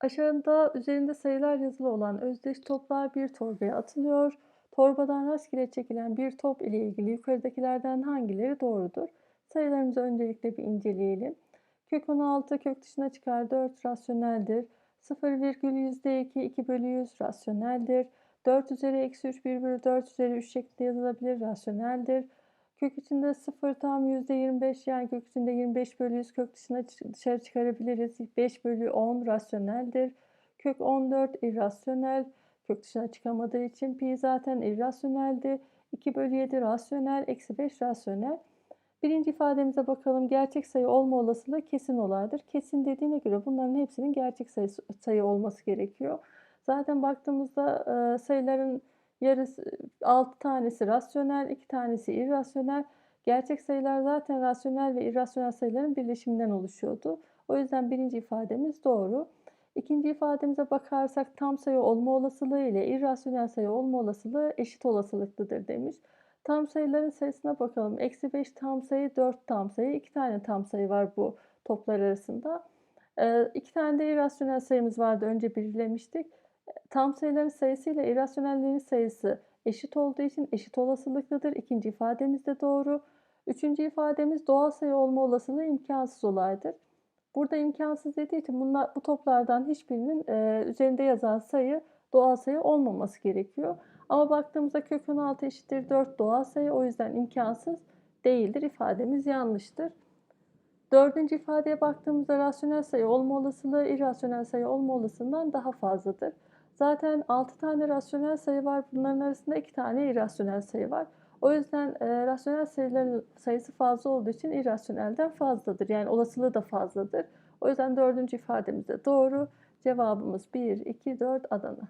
Aşağıda üzerinde sayılar yazılı olan özdeş toplar bir torbaya atılıyor. Torbadan rastgele çekilen bir top ile ilgili yukarıdakilerden hangileri doğrudur? Sayılarımızı öncelikle bir inceleyelim. Kök 16 kök dışına çıkar 4 rasyoneldir. 0 virgül yüzde 2 2 bölü 100 rasyoneldir. 4 üzeri eksi 3 1 bölü 4 üzeri 3 şeklinde yazılabilir rasyoneldir. Kök içinde 0 tam %25 yani kök içinde 25 bölü 100 kök dışına dışarı çıkarabiliriz. 5 bölü 10 rasyoneldir. Kök 14 irrasyonel. Kök dışına çıkamadığı için pi zaten irrasyoneldi. 2 bölü 7 rasyonel. Eksi 5 rasyonel. Birinci ifademize bakalım. Gerçek sayı olma olasılığı kesin olaydır. Kesin dediğine göre bunların hepsinin gerçek sayı, sayı olması gerekiyor. Zaten baktığımızda sayıların yarısı 6 tanesi rasyonel, 2 tanesi irrasyonel. Gerçek sayılar zaten rasyonel ve irrasyonel sayıların birleşiminden oluşuyordu. O yüzden birinci ifademiz doğru. İkinci ifademize bakarsak tam sayı olma olasılığı ile irrasyonel sayı olma olasılığı eşit olasılıklıdır demiş. Tam sayıların sayısına bakalım. Eksi 5 tam sayı, 4 tam sayı. 2 tane tam sayı var bu toplar arasında. İki tane de irrasyonel sayımız vardı. Önce belirlemiştik. Tam sayıların sayısı ile irrasyonellerin sayısı eşit olduğu için eşit olasılıklıdır. İkinci ifademiz de doğru. Üçüncü ifademiz doğal sayı olma olasılığı imkansız olaydır. Burada imkansız dediği için bunlar, bu toplardan hiçbirinin e, üzerinde yazan sayı doğal sayı olmaması gerekiyor. Ama baktığımızda kök 16 eşittir 4 doğal sayı o yüzden imkansız değildir. İfademiz yanlıştır. Dördüncü ifadeye baktığımızda rasyonel sayı olma olasılığı irrasyonel sayı olma olasılığından daha fazladır. Zaten 6 tane rasyonel sayı var. Bunların arasında 2 tane irrasyonel sayı var. O yüzden e, rasyonel sayıların sayısı fazla olduğu için irrasyonelden fazladır. Yani olasılığı da fazladır. O yüzden dördüncü ifademiz de doğru. Cevabımız 1, 2, 4 Adana.